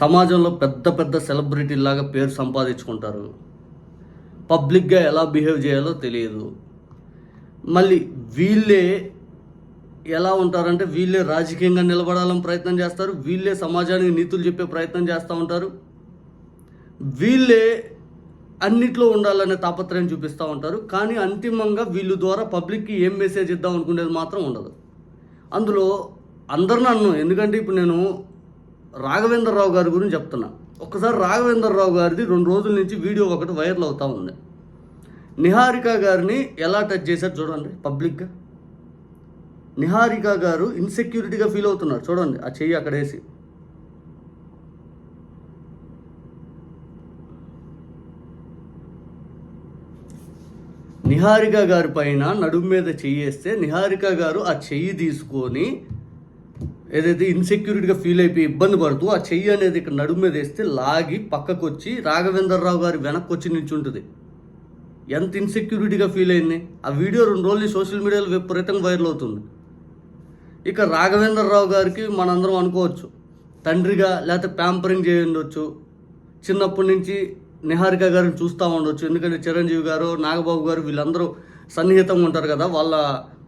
సమాజంలో పెద్ద పెద్ద సెలబ్రిటీలాగా పేరు సంపాదించుకుంటారు. పబ్లిక్గా ఎలా బిహేవ్ చేయాలో తెలియదు. మళ్ళీ వీళ్ళే ఎలా ఉంటారంటే వీళ్ళే రాజకీయంగా నిలబడాలని ప్రయత్నం చేస్తారు వీళ్ళే సమాజానికి నీతులు చెప్పే ప్రయత్నం చేస్తూ ఉంటారు. వీళ్ళే అన్నిట్లో ఉండాలనే తాపత్రయం చూపిస్తూ ఉంటారు. కానీ అంతిమంగా వీళ్ళు ద్వారా పబ్లిక్కి ఏం మెసేజ్ ఇద్దాం అనుకునేది మాత్రం ఉండదు. అందులో అందరిని నన్ను ఎందుకంటే ఇప్పుడు నేను రాఘవేంద్రరావు గారి గురించి చెప్తున్నా. ఒక్కసారి రాఘవేంద్రరావు గారిది రెండు రోజుల నుంచి వీడియో ఒకటి వైరల్ అవుతూ ఉంది. నిహారిక గారిని ఎలా టచ్ చేశారు చూడండి పబ్లిక్గా. నిహారిక గారు ఇన్సెక్యూరిటీగా ఫీల్ అవుతున్నారు. చూడండి ఆ చెయ్యి అక్కడ వేసి. నిహారిక గారి పైన నడుము మీద చెయ్యి వేస్తే నిహారిక గారు ఆ చెయ్యి తీసుకొని ఏదైతే ఇన్సెక్యూరిటీగా ఫీల్ అయిపోయి ఇబ్బంది పడుతూ ఆ చెయ్యి అనేది ఇక్కడ నడుము మీద వేస్తే లాగి పక్కకు వచ్చి రాఘవేంద్రరావు గారి వెనక్కి వచ్చి నిల్చుంటుంది. ఎంత ఇన్సెక్యూరిటీగా ఫీల్ అయింది? ఆ వీడియో రెండు రోజులు సోషల్ మీడియాలో విపరీతంగా వైరల్ అవుతుంది. ఇక రాఘవేంద్రరావు గారికి మనందరం అనుకోవచ్చు. తండ్రిగా లేకపోతే ప్యాంపరింగ్ చేయి ఉండొచ్చు. చిన్నప్పటి నుంచి నిహారిక గారిని చూస్తూ ఉండొచ్చు. ఎందుకంటే చిరంజీవి గారు నాగబాబు గారు వీళ్ళందరూ సన్నిహితంగా ఉంటారు కదా వాళ్ళ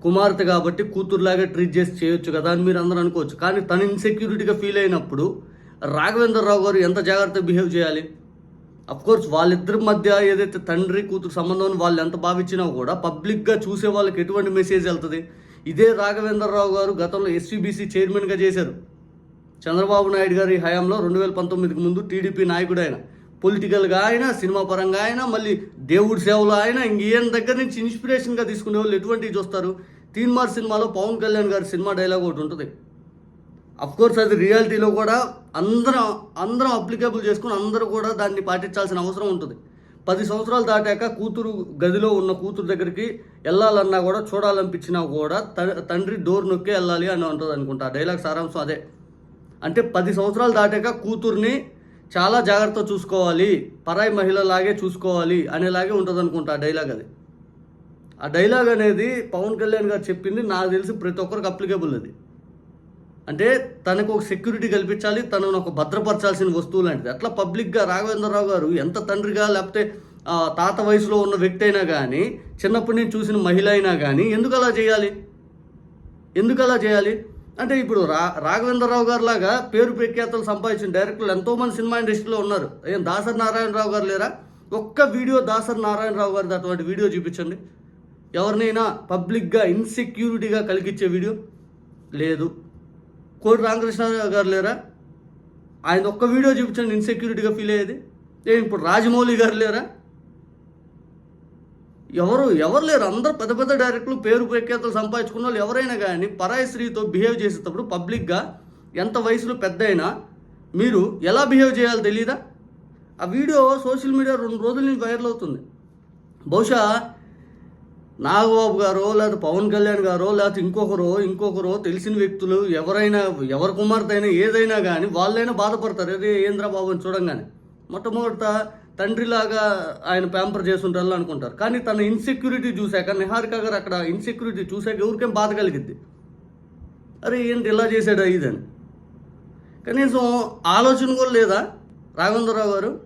కుమార్తె కాబట్టి కూతురులాగా ట్రీట్ చేసి చేయొచ్చు కదా అని మీరు అందరూ అనుకోవచ్చు. కానీ తను ఇన్సెక్యూరిటీగా ఫీల్ అయినప్పుడు రాఘవేంద్రరావు గారు ఎంత జాగ్రత్తగా బిహేవ్ చేయాలి? అఫ్కోర్స్ వాళ్ళిద్దరి మధ్య ఏదైతే తండ్రి కూతురు సంబంధం అని వాళ్ళు ఎంత భావించినా కూడా పబ్లిక్గా చూసే వాళ్ళకి ఎటువంటి మెసేజ్ వెళ్తుంది? ఇదే రాఘవేంద్రరావు గారు గతంలో ఎస్సీబీసీ చైర్మన్గా చేశారు. చంద్రబాబు నాయుడు గారి హయాంలో రెండు వేల పంతొమ్మిదికి ముందు టీడీపీ నాయకుడు ఆయన. పొలిటికల్గా ఆయన సినిమా పరంగా ఆయన మళ్ళీ దేవుడి సేవలో ఆయన ఇంకేం దగ్గర నుంచి ఇన్స్పిరేషన్గా తీసుకునే వాళ్ళు ఎటువంటివి చూస్తారు? తీన్మార్ సినిమాలో పవన్ కళ్యాణ్ గారి సినిమా డైలాగ్ ఒకటి ఉంటుంది. కోర్స్ అది రియాలిటీలో కూడా అందరం అందరం అప్లికేబుల్ చేసుకుని అందరూ కూడా దాన్ని పాటించాల్సిన అవసరం ఉంటుంది. పది సంవత్సరాలు దాటాక కూతురు గదిలో ఉన్న కూతురు దగ్గరికి వెళ్ళాలన్నా కూడా చూడాలనిపించినా కూడా త- తండ్రి డోర్ నొక్కే వెళ్ళాలి అని ఉంటుంది అనుకుంటా డైలాగ్ సారాంశం అదే. అంటే పది సంవత్సరాలు దాటాక కూతుర్ని చాలా జాగ్రత్త చూసుకోవాలి. పరాయి మహిళలాగే చూసుకోవాలి అనేలాగే ఉంటుంది అనుకుంటా ఆ డైలాగ్ అది. ఆ డైలాగ్ అనేది పవన్ కళ్యాణ్ గారు చెప్పింది నాకు తెలిసి ప్రతి ఒక్కరికి అప్లికేబుల్ అది. అంటే తనకు ఒక సెక్యూరిటీ కల్పించాలి తనను ఒక భద్రపరచాల్సిన వస్తువు లాంటిది. అట్లా పబ్లిక్గా రాఘవేంద్రరావు గారు ఎంత తండ్రిగా లేకపోతే తాత వయసులో ఉన్న వ్యక్తి అయినా కానీ చిన్నప్పటి నుంచి చూసిన మహిళ అయినా కానీ ఎందుకు అలా చేయాలి? ఎందుకు అలా చేయాలి? అంటే ఇప్పుడు రా రాఘవేంద్రరావు గారు లాగా పేరు ప్రఖ్యాతలు సంపాదించిన డైరెక్టర్లు ఎంతోమంది సినిమా ఇండస్ట్రీలో ఉన్నారు. ఏం దాసరి నారాయణరావు గారు లేరా? ఒక్క వీడియో దాసరి నారాయణరావు గారిది అటువంటి వీడియో చూపించండి. ఎవరినైనా పబ్లిక్గా ఇన్సెక్యూరిటీగా కలిగించే వీడియో? లేదు. కోటి రామకృష్ణ గారు లేరా? ఆయన ఒక్క వీడియో చూపించండి ఇన్సెక్యూరిటీగా ఫీల్ అయ్యేది. ఏం ఇప్పుడు రాజమౌళి గారు లేరా? ఎవరు ఎవరు లేరు. అందరు పెద్ద పెద్ద డైరెక్టర్లు పేరు ప్రఖ్యాతలు సంపాదించుకున్న వాళ్ళు ఎవరైనా కానీ పరాయి స్త్రీతో బిహేవ్ చేసేటప్పుడు పబ్లిక్గా ఎంత వయసులో పెద్ద అయినా మీరు ఎలా బిహేవ్ చేయాలో తెలియదా ఆ వీడియో సోషల్ మీడియా రెండు రోజుల నుంచి వైరల్ అవుతుంది. బహుశా నాగబాబు గారో లేకపోతే పవన్ కళ్యాణ్ గారో లేకపోతే ఇంకొకరో ఇంకొకరో తెలిసిన వ్యక్తులు ఎవరైనా ఎవరి కుమార్తె అయినా ఏదైనా కానీ వాళ్ళైనా బాధపడతారు. అదే ఏంద్రా బాబు అని చూడంగానే. మొట్టమొదట తండ్రిలాగా ఆయన ప్యాంపర్ చేస్తుంటారు అనుకుంటారు. కానీ తన ఇన్సెక్యూరిటీ చూశాక నిహారిక గారు అక్కడ ఇన్సెక్యూరిటీ చూశాక ఎవరికేం బాధ కలిగిద్ది? అరే ఏంటి ఇలా చేశాడా ఇదని. కనీసం ఆలోచన కూడా లేదా? రాఘవేంద్రరావు గారు?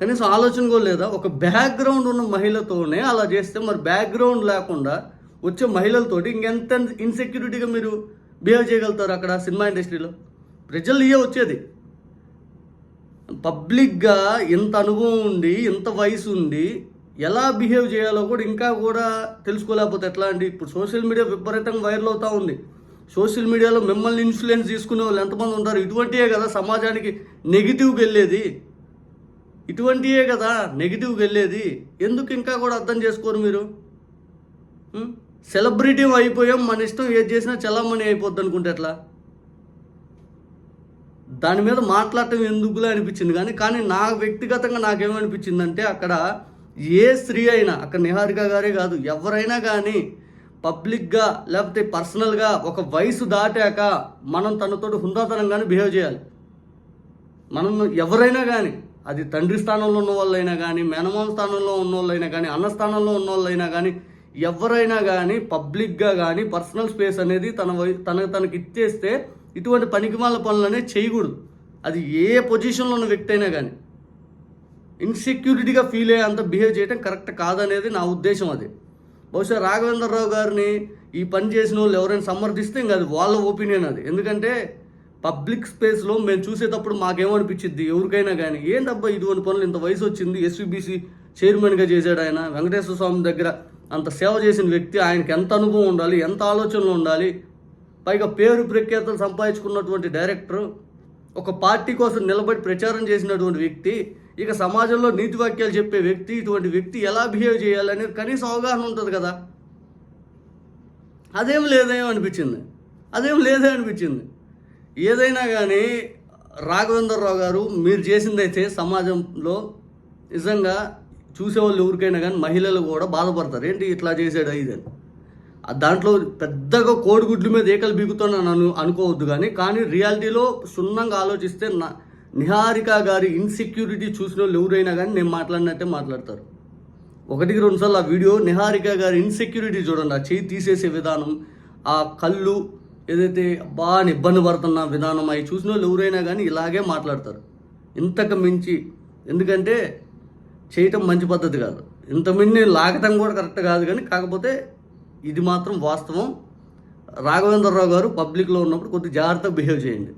కనీసం ఆలోచన కూడా లేదా? ఒక బ్యాక్గ్రౌండ్ ఉన్న మహిళతోనే అలా చేస్తే మరి బ్యాక్గ్రౌండ్ లేకుండా వచ్చే మహిళలతోటి ఇంకెంత ఇన్సెక్యూరిటీగా మీరు బిహేవ్ చేయగలుగుతారు అక్కడ సినిమా ఇండస్ట్రీలో ప్రజలు ఇయే వచ్చేది. పబ్లిక్గా ఇంత అనుభవం ఉండి ఇంత వయసు ఉండి ఎలా బిహేవ్ చేయాలో కూడా ఇంకా కూడా తెలుసుకోలేకపోతే ఎట్లా అండి? ఇప్పుడు సోషల్ మీడియా విపరీతంగా వైరల్ అవుతూ ఉంది. సోషల్ మీడియాలో మిమ్మల్ని ఇన్ఫ్లుయెన్స్ తీసుకునే వాళ్ళు ఎంతమంది ఉంటారు? ఇటువంటివే కదా సమాజానికి నెగిటివ్కి వెళ్ళేది. ఇటువంటివే కదా నెగిటివ్కి వెళ్ళేది. ఎందుకు ఇంకా కూడా అర్థం చేసుకోరు మీరు? సెలబ్రిటీ అయిపోయాం మన ఇష్టం ఏది చేసినా చలామణి అయిపోద్ది అనుకుంటే ఎట్లా? దాని మీద మాట్లాడటం ఎందుకులే అనిపించింది? కానీ కానీ నా వ్యక్తిగతంగా నాకేమనిపించిందంటే అక్కడ ఏ స్త్రీ అయినా అక్కడ నిహారిక గారే కాదు ఎవరైనా కానీ పబ్లిక్గా లేకపోతే పర్సనల్గా ఒక వయసు దాటాక మనం తనతో హుందాతనంగానే బిహేవ్ చేయాలి. మనం ఎవరైనా కానీ అది తండ్రి స్థానంలో ఉన్న వాళ్ళైనా కానీ మేనమామ స్థానంలో ఉన్న వాళ్ళైనా కానీ అన్న స్థానంలో ఉన్న వాళ్ళైనా కానీ ఎవరైనా కానీ పబ్లిక్గా కానీ పర్సనల్ స్పేస్ అనేది తన వై తనకు తనకి ఇచ్చేస్తే ఇటువంటి పనికిమాల పనులనే చేయకూడదు. అది ఏ పొజిషన్లో ఉన్న వ్యక్తి అయినా కానీ. ఇన్సెక్యూరిటీగా ఫీల్ అయ్యే అంత బిహేవ్ చేయడం కరెక్ట్ కాదనేది నా ఉద్దేశం అది. బహుశా రాఘవేంద్రరావు గారిని ఈ పని చేసిన వాళ్ళు ఎవరైనా సమర్థిస్తే ఇంకా అది వాళ్ళ ఒపీనియన్ అది. ఎందుకంటే పబ్లిక్ స్పేస్లో మేము చూసేటప్పుడు మాకేమనిపించింది ఎవరికైనా కానీ. ఏంటబ్బా ఇటువంటి పనులు? ఇంత వయసు వచ్చింది. ఎస్విబిసి చైర్మన్గా చేశాడు ఆయన. వెంకటేశ్వర స్వామి దగ్గర అంత సేవ చేసిన వ్యక్తి. ఆయనకి ఎంత అనుభవం ఉండాలి? ఎంత ఆలోచనలు ఉండాలి? పైగా పేరు ప్రఖ్యాతలు సంపాదించుకున్నటువంటి డైరెక్టర్ ఒక పార్టీ కోసం నిలబడి ప్రచారం చేసినటువంటి వ్యక్తి ఇక సమాజంలో నీతి వాక్యాలు చెప్పే వ్యక్తి ఇటువంటి వ్యక్తి ఎలా బిహేవ్ చేయాలనేది కనీసం అవగాహన ఉంటుంది కదా. అదేం లేదేమో అనిపించింది? అదేం లేదే అనిపించింది? ఏదైనా కానీ రాఘవేంద్రరావు గారు మీరు చేసిందైతే సమాజంలో నిజంగా చూసేవాళ్ళు ఎవరికైనా కానీ మహిళలు కూడా బాధపడతారు. ఏంటి ఇట్లా చేసాడు ఇదని దాంట్లో పెద్దగా కోడిగుడ్ల మీద ఏకలు బీగుతున్నాను అను అనుకోవద్దు కానీ కానీ రియాలిటీలో సున్నంగా ఆలోచిస్తే నా నిహారిక గారి ఇన్సెక్యూరిటీ చూసిన వాళ్ళు ఎవరైనా కానీ నేను మాట్లాడినట్టే మాట్లాడతారు. ఒకటికి రెండు సార్లు ఆ వీడియో నిహారిక గారి ఇన్సెక్యూరిటీ చూడండి ఆ చేయి తీసేసే విధానం ఆ కళ్ళు ఏదైతే బాగా ఇబ్బంది పడుతున్న విధానం అవి చూసిన వాళ్ళు ఎవరైనా కానీ ఇలాగే మాట్లాడతారు. ఇంతకు మించి ఎందుకంటే చేయటం మంచి పద్ధతి కాదు. ఇంతమంది లాగటం కూడా కరెక్ట్ కాదు కానీ కాకపోతే ఇది మాత్రం వాస్తవం. రాఘవేంద్రరావు గారు పబ్లిక్లో ఉన్నప్పుడు కొద్దిగా జాగ్రత్తగా బిహేవ్ చేయండి.